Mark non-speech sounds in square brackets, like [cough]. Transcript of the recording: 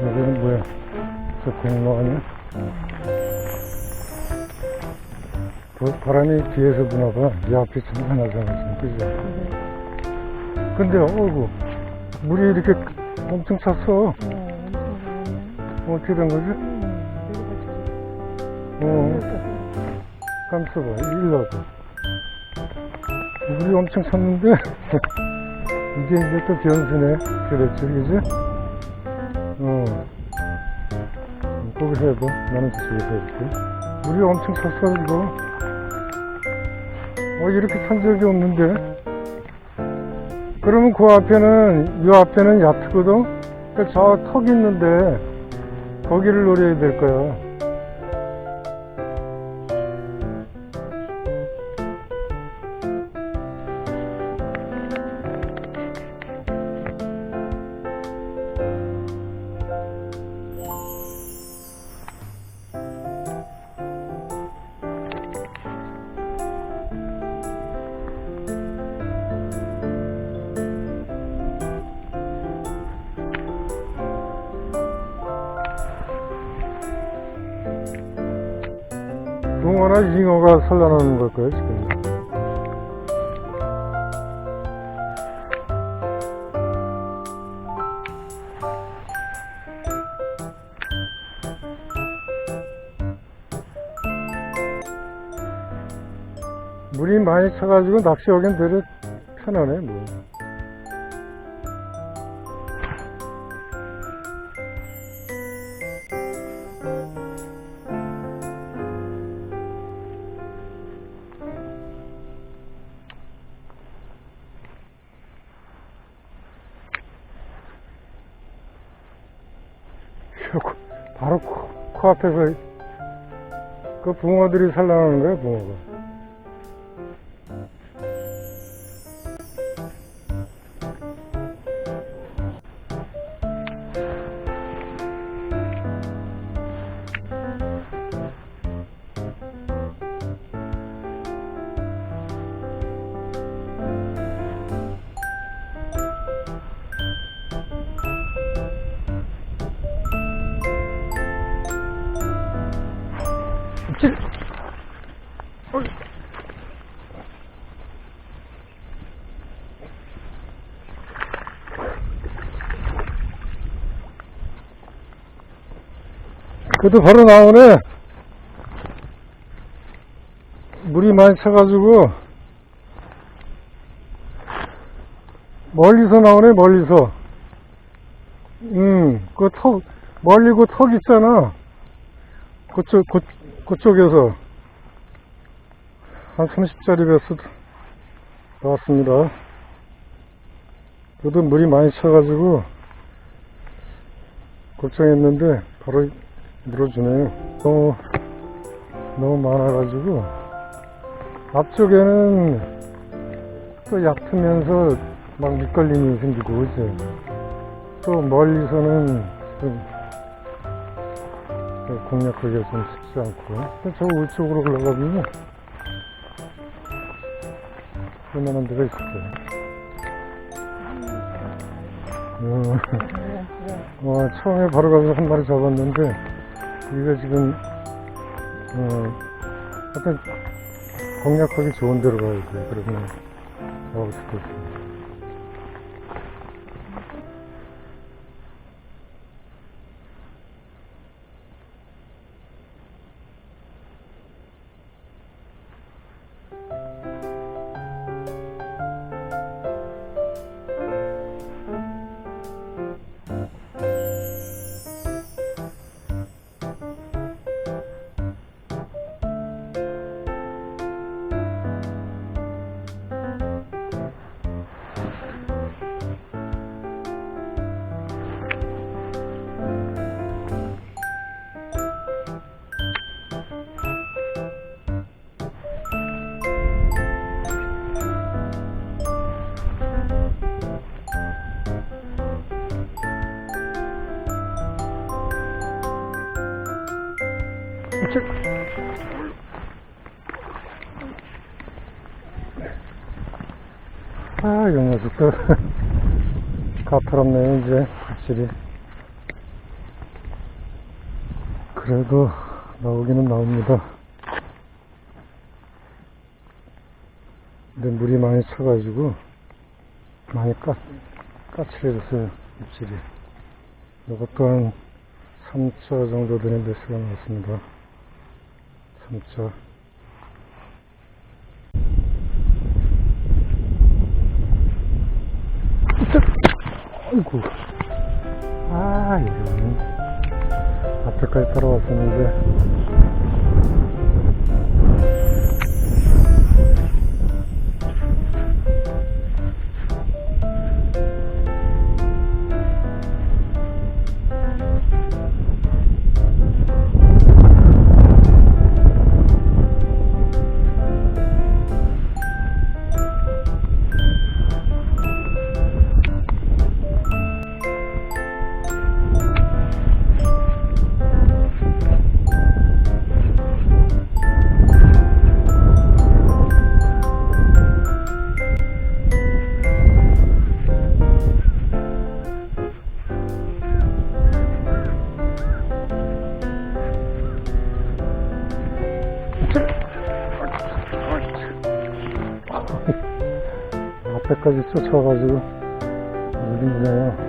여기는 뭐야? 저 공로 아니야? 그 바람이 뒤에서 부나봐. 이 앞이 참 하나잖아, 지금. 그지? 근데, 어이구, 물이 이렇게 엄청 찼어. 어떻게 된 거지? 어, 깜짝아, 일러도. 물이 엄청 찼는데, [laughs] 이게 이제 또 변수네. 그랬지, 그지? 어. 거기서 해봐. 나는 저쪽에서 해볼게. 물이 엄청 찼어, 이거. 어, 이렇게 찬 적이 없는데? 그러면 그 앞에는, 이 앞에는 얕거든? 그저 턱이 있는데, 거기를 노려야 될 거야. 붕어나 잉어가 산란하는 걸 거야, 지금. 물이 많이 차가지고 낚시 하기엔 되게 편하네, 뭐. 코- 바로 코, 코앞에서 그 붕어들이 산란하는 거야, 붕어가. 그래도 바로 나오네. 물이 많이 차가지고 멀리서 나오네 멀리서. 음, 그 턱, 멀리 그턱 있잖아. 그쪽, 그, 그쪽에서 한 30짜리 배스 나왔습니다. 그래도 물이 많이 차가지고 걱정했는데 바로 물어주네요. 너무, 너무 많아가지고. 앞쪽에는 또 얕으면서 막 밑걸림이 생기고 그지? 또 멀리서는 좀 공략하기가 좀 쉽지 않고. 저 우측으로 올라가면 볼만한 데가 있을 거예요 음, 어, 처음에 바로 가서 한 마리 잡았는데 이거 지금 어, 약간 공략하기 좋은 데로 가야 돼. 그러면 잡을 수도 있습니다 아, 이 녀석들. [laughs] 가파롭네요, 이제, 확실히. 그래도 나오기는 나옵니다. 근데 물이 많이 차가지고 많이 까, 까칠해졌어요, 입질이. 이것도 한 3차 정도 되는 데스가 나왔습니다. 3차. 아이고. 아, 이런. 앞에까지 쫓아와가지고, 뭐냐.